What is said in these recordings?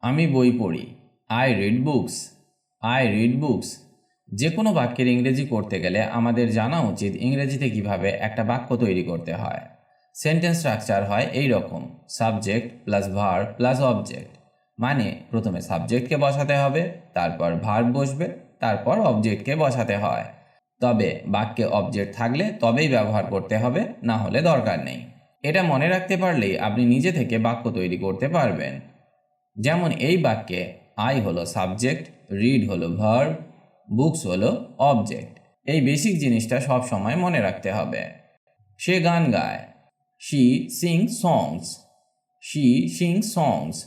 আমি বই পড়ি I read books I read books যে কোনো বাক্যের ইংরেজি করতে গেলে আমাদের জানা উচিত ইংরেজিতে কীভাবে একটা বাক্য তৈরি করতে হয়। সেন্টেন্স স্ট্রাকচার হয় এই রকম subject plus verb plus object মানে প্রথমে সাবজেক্টকে বসাতে হবে, তারপর ভার বসবে, তারপর অবজেক্টকে বসাতে হয়। তবে বাক্যে অবজেক্ট থাকলে তবেই ব্যবহার করতে হবে, না হলে দরকার নেই। এটা মনে রাখতে পারলেই আপনি নিজে থেকে বাক্য তৈরি করতে পারবেন। যেমন এই বাক্যে আই হলো সাবজেক্ট রিড হলো ভার্ব বুকস হলো অবজেক্ট এই বেসিক জিনিসটা সব সময় মনে রাখতে হবে। সে গান গায়। She sing songs she sing songs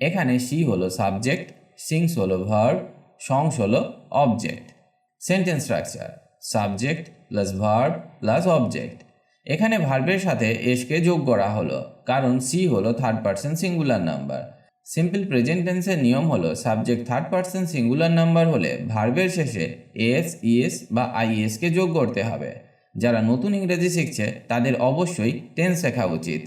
এখানে শি হলো সাবজেক্ট সিংস হলো ভার্ব সংস হলো object sentence structure subject plus verb plus object এখানে ভার্বের সাথে এসকে যোগ করা হলো, কারণ সি হলো third person singular number simple present টেন্সের নিয়ম হলো subject third person singular number হলে ভার্বের শেষে এস ইএস বা আইএসকে যোগ করতে হবে। যারা নতুন ইংরেজি শিখছে, তাদের অবশ্যই টেন্স শেখা উচিত।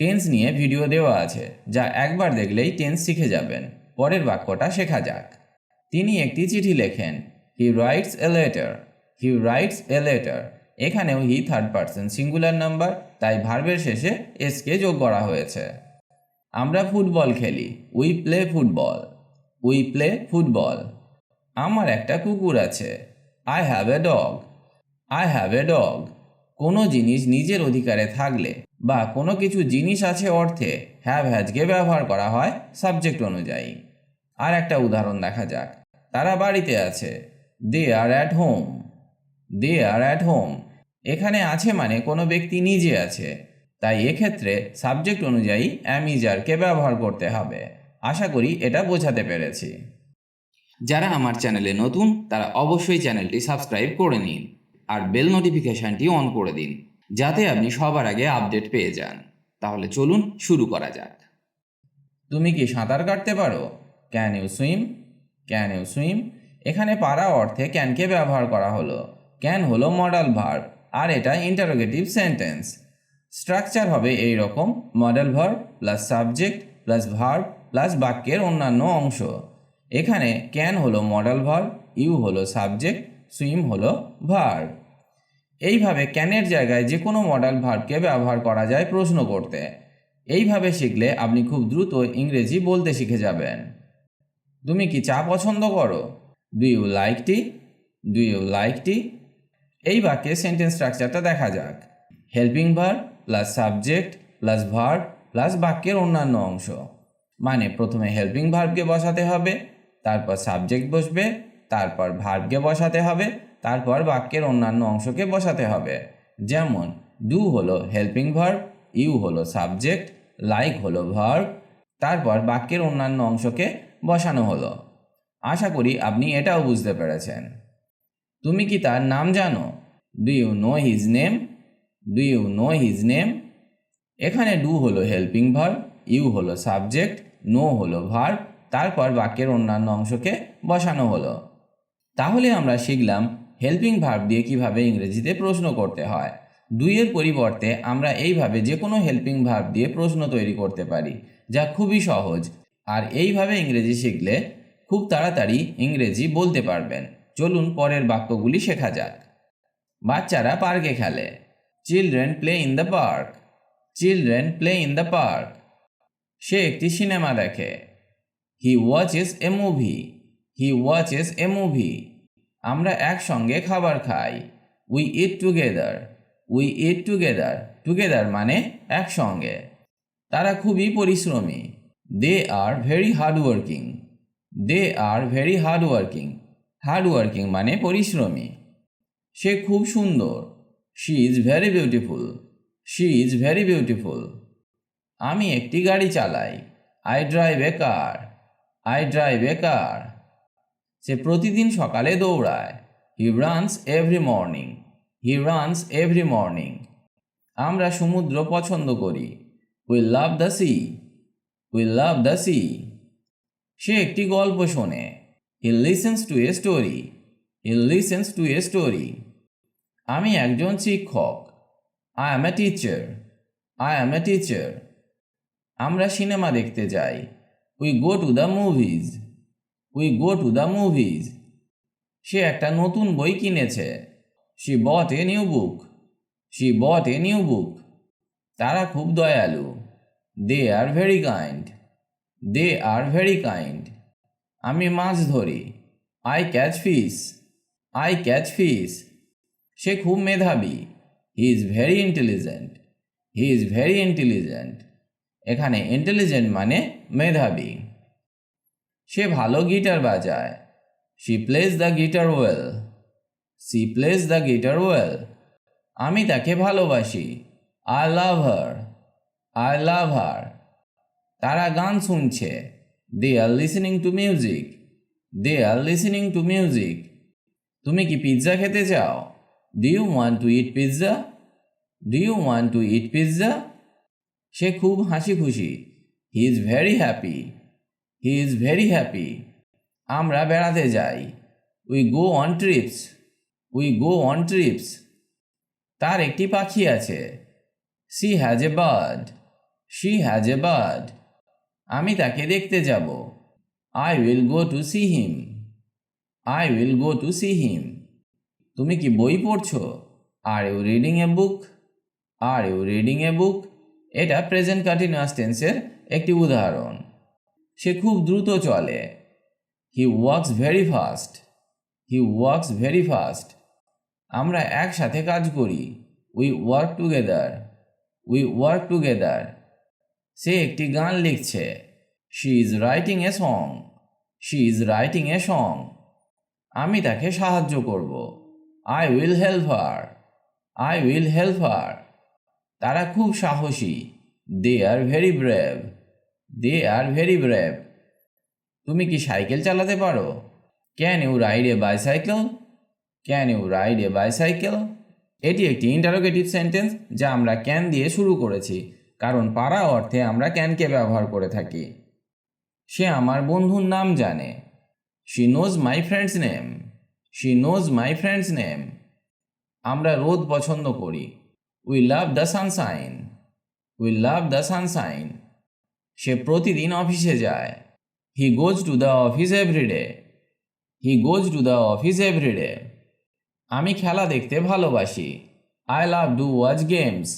টেন্স নিয়ে ভিডিও দেওয়া আছে, যা একবার দেখলেই টেন্স শিখে যাবেন। পরের বাক্যটা শেখা যাক। তিনি একটি চিঠি লেখেন he writes a letter he writes a letter এখানেও he third person singular number তাই ভার্বের শেষে এসকে যোগ করা হয়েছে। আমরা ফুটবল খেলি। We play football we play football আমার একটা কুকুর আছে। I have a dog I have a dog কোনো জিনিস নিজের অধিকারে থাকলে বা কোনো কিছু জিনিস আছে অর্থে হ্যাভ হ্যাজকে ব্যবহার করা হয় সাবজেক্ট অনুযায়ী। আর একটা উদাহরণ দেখা যাক। তারা বাড়িতে আছে। They are at home they are at home এখানে আছে মানে কোনো ব্যক্তি নিজে আছে। তাই এক্ষেত্রে সাবজেক্ট অনুযায়ী অ্যামিজারকে ব্যবহার করতে হবে। আশা করি এটা বোঝাতে পেরেছি। যারা আমার চ্যানেলে নতুন, তারা অবশ্যই চ্যানেলটি সাবস্ক্রাইব করে নিন আর বেল নোটিফিকেশনটি অন করে দিন, যাতে আপনি সবার আগে আপডেট পেয়ে যান। তাহলে চলুন শুরু করা যাক। তুমি কি সাঁতার কাটতে পারো? Can you swim can you swim এখানে পারা অর্থে ক্যানকে ব্যবহার করা হলো। ক্যান হলো মডেল ভার্ব আর এটা ইন্টারোগেটিভ সেন্টেন্স স্ট্রাকচার হবে এই রকম modal verb plus subject plus verb plus বাক্যের অন্যান্য অংশ। এখানে ক্যান হলো মডেল ভার্ব ইউ হলো সাবজেক্ট সুইম হলো ভার্ব এইভাবে ক্যানের জায়গায় যে কোনো মডেল ভার্বকে ব্যবহার করা যায় প্রশ্ন করতে। এইভাবে শিখলে আপনি খুব দ্রুত ইংরেজি বলতে শিখে যাবেন। তুমি কি চা পছন্দ করো? Do you like tea do you like tea এই বাক্যে সেন্টেন্স স্ট্রাকচারটা দেখা যাক। Helping verb plus subject plus verb plus বাক্যের অন্যান্য অংশ। মানে প্রথমে হেল্পিং ভার্বকে বসাতে হবে, তারপর সাবজেক্ট বসবে, তারপর ভার্বকে বসাতে হবে, তারপর বাক্যের অন্যান্য অংশকে বসাতে হবে। যেমন ডু হলো হেল্পিং ভার্ব ইউ হলো সাবজেক্ট লাইক হলো ভার্ব তারপর বাক্যের অন্যান্য অংশকে বসানো হলো। আশা করি আপনি এটাও বুঝতে পেরেছেন। তুমি কি তার নাম জানো? Do you know his name do you know his name এখানে ডু হলো হেল্পিং ভার্ব ইউ হলো সাবজেক্ট নো হলো ভার্ব তারপর বাক্যের অন্যান্য অংশকে বসানো হলো। তাহলে আমরা শিখলাম হেল্পিং ভার্ব দিয়ে কীভাবে ইংরেজিতে প্রশ্ন করতে হয়। দুইয়ের পরিবর্তে আমরা এইভাবে যে কোনো হেল্পিং ভার্ব দিয়ে প্রশ্ন তৈরি করতে পারি, যা খুবই সহজ। আর এইভাবে ইংরেজি শিখলে খুব তাড়াতাড়ি ইংরেজি বলতে পারবেন। চলুন পরের বাক্যগুলি শেখা যাক। বাচ্চারা পার্কে খেলে। Children play in the park children play in the park সে একটি সিনেমা দেখে। He watches a movie he watches a movie আমরা একসঙ্গে খাবার খাই। We eat together we eat together together মানে একসঙ্গে। তারা খুবই পরিশ্রমী। They are very hardworking they are very hardworking hardworking মানে পরিশ্রমী। সে খুব সুন্দর। She is very beautiful she is very beautiful আমি একটি গাড়ি চালাই। I drive a car I drive a car সে প্রতিদিন সকালে দৌড়ায়। He runs every morning he runs every morning আমরা সমুদ্র পছন্দ করি। We love the sea we love the sea সে একটি গল্প শোনে। He listens to a story he listens to a story আমি একজন শিক্ষক। I am a teacher I am a teacher আমরা সিনেমা দেখতে যাই। We go to the movies we go to the movies সে একটা নতুন বই কিনেছে। She bought a new book she bought a new book তারা খুব দয়ালু। They are very kind they are very kind আমি মাছ ধরি। I catch fish I catch fish সে খুব মেধাবী। He is very intelligent he is very intelligent এখানে intelligent মানে মেধাবী। সে ভালো গিটার বাজায়। She plays the guitar well she plays the guitar well আমি তাকে ভালোবাসি। I love her I love হার তারা গান শুনছে। They are listening to music they are listening to music তুমি কি পিৎজা খেতে চাও? Do you want to eat pizza do you want to eat pizza সে খুব হাসি খুশি। He is very happy he is very happy আমরা বেড়াতে যাই। We go on trips we go on trips তার একটি পাখি আছে। She has a bird she has a bird আমি তাকে দেখতে যাব। I will go to see him I will go to see him তুমি কি বই পড়ছো? Are you reading a book are you reading a book এটা প্রেজেন্ট কন্টিনিউয়াস টেন্সের একটি উদাহরণ। সে খুব দ্রুত চলে। He works very fast he works very fast আমরা একসাথে কাজ করি। We work together we work together সে একটি গান লিখছে। She is writing a song she is writing a song আমি তাকে সাহায্য করব। I will help her I will help her তারা খুব সাহসী। They are very brave they are very brave তুমি কি সাইকেল চালাতে পারো? Can you ride a bicycle can you ride a bicycle এটি একটি ইন্টারোগেটিভ সেন্টেন্স যা আমরা ক্যান দিয়ে শুরু করেছি। কারণ পাড়া অর্থে আমরা ক্যানকে ব্যবহার করে থাকি। সে আমার বন্ধুর নাম জানে। She knows my friend's name she knows my friend's name আমরা রোদ পছন্দ করি। We love the sunshine we love the sunshine সে প্রতিদিন অফিসে যায়। He goes to the office every day he goes to the office every day আমি খেলা দেখতে ভালোবাসি। I love do watch games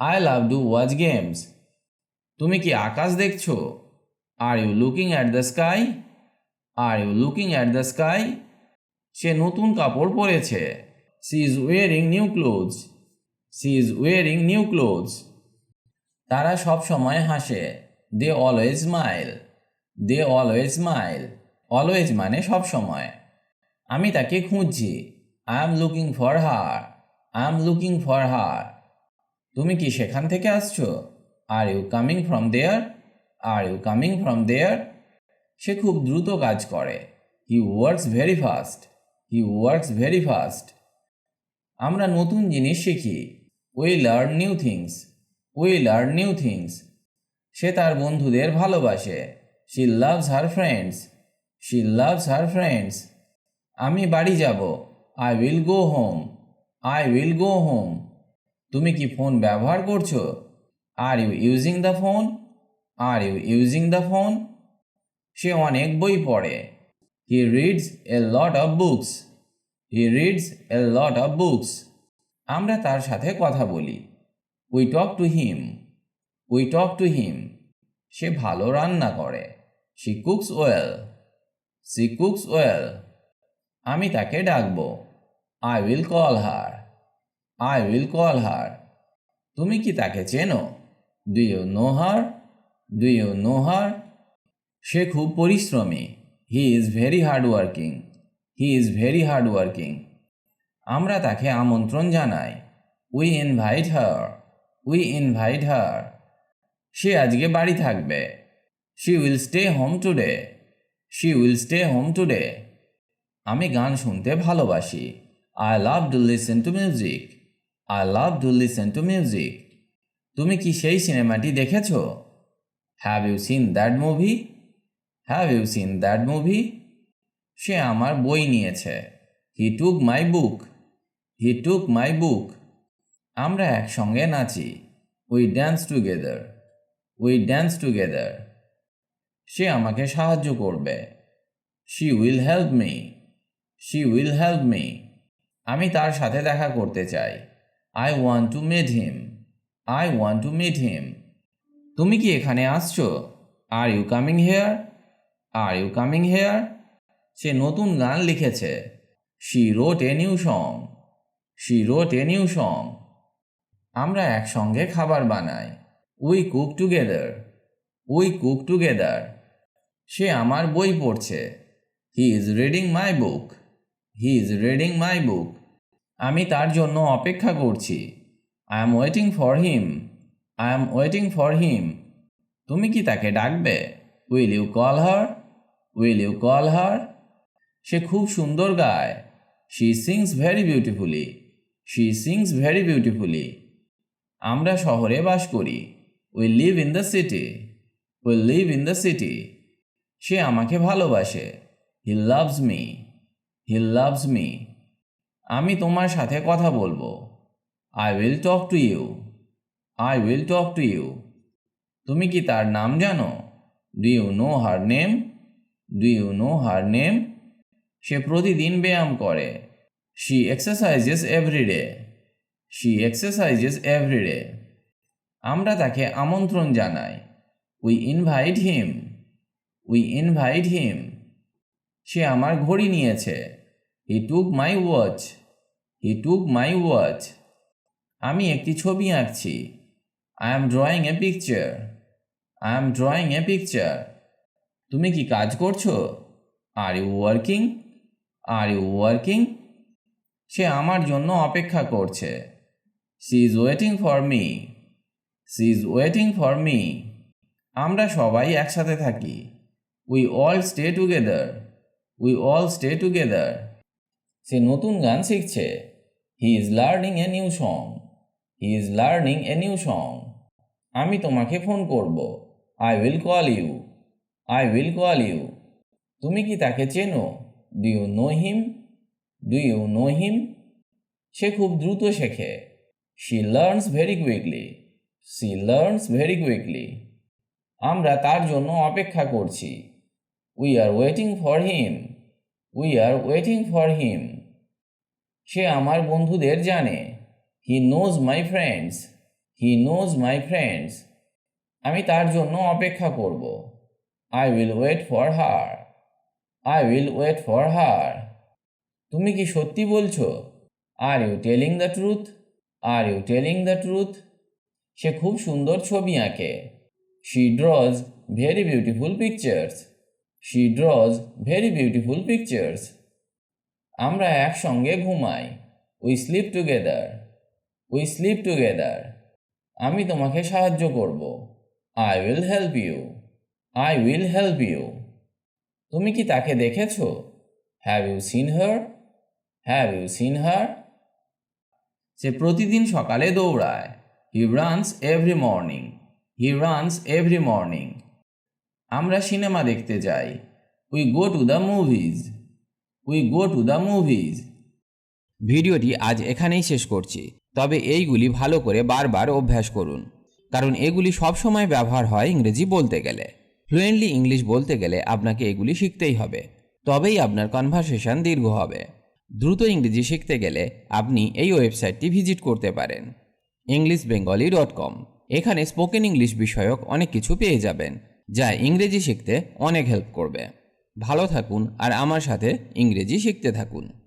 I love do watch games তুমি কি আকাশ দেখছ? Are you looking at the sky are you looking at the sky সে নতুন কাপড় পরেছে। She is wearing new clothes she is wearing new clothes তারা সব সময় হাসে। They always smile they always smile always মানে সব সময়। আমি তাকে খুঁজছি। I am looking for her I am looking for her তুমি কি সেখান থেকে আসছো? Are you coming from there are you coming from there সে খুব দ্রুত কাজ করে। He works very fast he works very first আমরা নতুন জিনিস শিখি। We learn new things we learn new things সে তার বন্ধুদের ভালোবাসে। She loves her friends she loves her friends আমি বাড়ি যাব। I will go home I will go home তুমি কি ফোন ব্যবহার করছ? Are you using the phone are you using the phone সে অনেক বই পড়ে। He reads a lot of books he reads a lot of books আমরা তার সাথে কথা বলি। We talk to him we talk to him সে ভালো রান্না করে। She cooks well she cooks well আমি তাকে ডাকবো। I will call her I will call her তুমি কি তাকে চেনো? Do you know her you know her সে খুব পরিশ্রমী। He is very hard working he is very hard working আমরা তাকে আমন্ত্রণ জানাই। We invite her we invite her সে আজকে বাড়ি থাকবে। She will stay home today she will stay home today আমি গান শুনতে ভালোবাসি। I love to listen to music I love to listen to music তুমি কি সেই সিনেমাটি দেখেছ? Have you seen that movie have you seen that movie সে আমার বই নিয়েছে। হি টুক মাই বুক হি টুক মাই বুক আমরা একসঙ্গে নাচি। We dance together we dance together সে আমাকে সাহায্য করবে। She will help me she will help me আমি তার সাথে দেখা করতে চাই। I want to meet him I want to meet him তুমি কি এখানে আসছো? Are you coming here are you coming here সে নতুন গান লিখেছে। She wrote a new song she wrote a new song আমরা একসঙ্গে খাবার বানাই। We cook together we cook together সে আমার বই পড়ছে। He is reading my book he is reading my book আমি তার জন্য অপেক্ষা করছি। I am waiting for him I am waiting for him তুমি কি তাকে ডাকবে? Will you call her will you call her? সে খুব সুন্দর গায়। She sings very beautifully. She sings very beautifully. আমরা শহরে বাস করি। We live in the city. We live in the city. সে আমাকে ভালোবাসে। He loves me. He loves me. আমি তোমার সাথে কথা বলব। I will talk to you. I will talk to you. তুমি কি তার নাম জানো? Do you know her name? Do you know her name সে প্রতিদিন ব্যায়াম করে। She exercises everyday she exercises everyday আমরা তাকে আমন্ত্রণ জানাই। We invite him we invite him সে আমার ঘড়ি নিয়েছে। হি টুক my watch he took my watch আমি একটি ছবি আঁকছি। I am drawing a picture I am drawing a picture তুমি কি কাজ করছ? Are you working are you working সে আমার জন্য অপেক্ষা করছে। She is waiting for me she is waiting for me আমরা সবাই একসাথে থাকি। We all stay together we all stay together সে নতুন গান শিখছে। He is learning a new song he is learning a new song আমি তোমাকে ফোন করব। I will call you I will call you তুমি কি তাকে চেনো? Do you know him do you know him সে খুব দ্রুত শেখে। She learns very quickly she learns very quickly আমরা তার জন্য অপেক্ষা করছি। We are waiting for him we are waiting for him সে আমার বন্ধুদের জানে। He knows my friends he knows my friends আমি তার জন্য অপেক্ষা করব। I will wait for her I will wait for her তুমি কি সত্যি বলছো? Are you telling the truth are you telling the truth সে খুব সুন্দর ছবি আঁকে। She draws very beautiful pictures she draws very beautiful pictures আমরা একসঙ্গে ঘুমাই। We sleep together we sleep together আমি তোমাকে সাহায্য করব। I will help you I will help you তুমি কি তাকে দেখেছ? Have you seen her have you seen her সে প্রতিদিন সকালে দৌড়ায়। He runs every morning he runs every morning আমরা সিনেমা দেখতে যাই। We go to the movies we go to the movies ভিডিওটি আজ এখানেই শেষ করছি। তবে এইগুলি ভালো করে বারবার অভ্যাস করুন। কারণ এগুলি সবসময় ব্যবহার হয় ইংরেজি বলতে গেলে। ফ্লুয়েন্টলি ইংলিশ বলতে গেলে আপনাকে এগুলি শিখতেই হবে। তবেই আপনার কনভারসেশন দীর্ঘ হবে। দ্রুত ইংরেজি শিখতে গেলে আপনি এই ওয়েবসাইটটি ভিজিট করতে পারেন। ইংলিশ বেঙ্গলি ডট কম এখানে স্পোকেন ইংলিশ বিষয়ক অনেক কিছু পেয়ে যাবেন, যা ইংরেজি শিখতে অনেক হেল্প করবে। ভালো থাকুন আর আমার সাথে ইংরেজি শিখতে থাকুন।